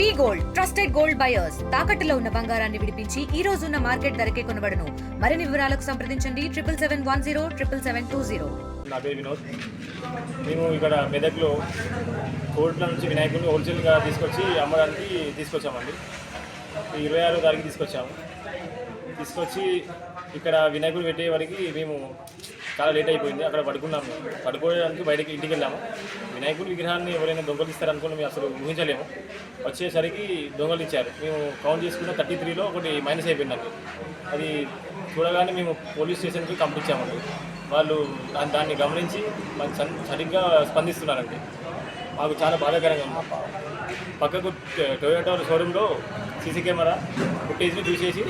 V gold trusted gold buyers తాకట్టులో ఉన్న బంగారాన్ని విడిపించి ఈ రోజు ఉన్న మార్కెట్ ధరకే కొనబడను. మరిన్ని వివరాలకు సంప్రదించండి. Triple seven one zero triple seven two zero. నా పేరు వినోద్. మేము ఇక్కడ మెదక్లో కోర్టుల నుంచి వినాయకుడిని హోల్సేల్గా తీసుకొచ్చి అమ్మడానికి తీసుకొచ్చామండి. ఇరవై ఆరో తారీఖు తీసుకొచ్చాము. తీసుకొచ్చి ఇక్కడ వినాయకుడు పెట్టే వరకు మేము చాలా లేట్ అయిపోయింది. అక్కడ పడుకున్నాము. పడుకోవడానికి బయటకి ఇంటికి వెళ్ళాము. వినాయకుడి విగ్రహాన్ని ఎవరైనా దొంగలు ఇస్తారనుకుని మేము అసలు ఊహించలేము. వచ్చేసరికి దొంగలు ఇచ్చారు. మేము కౌంట్ చేసుకున్న థర్టీ త్రీలో ఒకటి మైనస్ అయిపోయిందండి అది చూడగానే మేము పోలీస్ స్టేషన్కి పంపించామండి. వాళ్ళు దాన్ని గమనించి మాకు సన్- సరిగ్గా స్పందిస్తున్నారండి. మాకు చాలా బాధాకరంగా ఉంది. పక్కకు టొయోటో షోరూంలో సీసీ కెమెరా ఫుటేజ్ని చూసేసి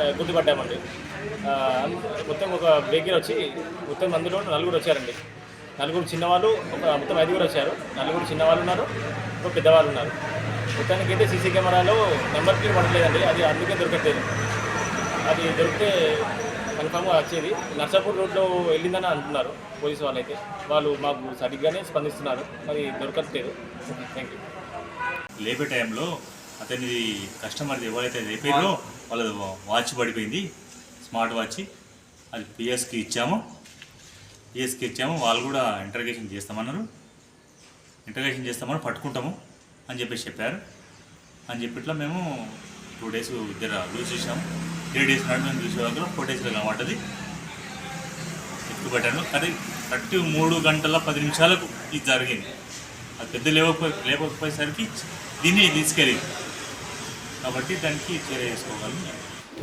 గుర్తుపట్టామండి. మొత్తం ఒక వెహికల్ వచ్చి మొత్తం అందులో నలుగురు వచ్చారండి. నలుగురు చిన్నవాళ్ళు ఒక మొత్తం ఐదుగురు వచ్చారు. నలుగురు చిన్నవాళ్ళు ఉన్నారు ఒక పెద్దవాళ్ళు ఉన్నారు. మొత్తానికి అయితే సీసీ కెమెరాలో నెంబర్ ప్లేట్ పడలేదండి అది అందుకే దొరకట్లేదు. అది దొరికితే కన్ఫామ్గా వచ్చేది. నర్సాపూర్ రోడ్లో వెళ్ళిందని అంటున్నారు పోలీసు వాళ్ళు అయితే వాళ్ళు మాకు సరిగ్గానే స్పందిస్తున్నారు. మరి దొరకట్లేదు. Thank you. లేపే టైంలో అతని కస్టమర్ ఎవరైతే లేపారో వాళ్ళ వాచ్ పడిపోయింది. స్మార్ట్ వాచ్ అది పిఎస్కి ఇచ్చాము. పిఎస్కి ఇచ్చాము. వాళ్ళు కూడా ఇంటర్గేషన్ చేస్తామన్నారు. ఇంటర్గేషన్ చేస్తామని పట్టుకుంటాము అని చెప్పేసి చెప్పారు. అని చెప్పిట్లా మేము టూ డేస్ ఇద్దరు లూజ్ చేసాము త్రీ డేస్ నాడు మేము చూసే దగ్గర ఫోర్ డేస్లో కనబడ్డది. ఎక్కుపెట్టాను అది కరెక్ట్ మూడు గంటల పది నిమిషాలకు ఇది జరిగింది. అది పెద్ద లేవకపోయి లేకపోయేసరికి దీన్ని తీసుకెళ్ళింది. కాబట్టి దానికి చర్య చేసుకోగలను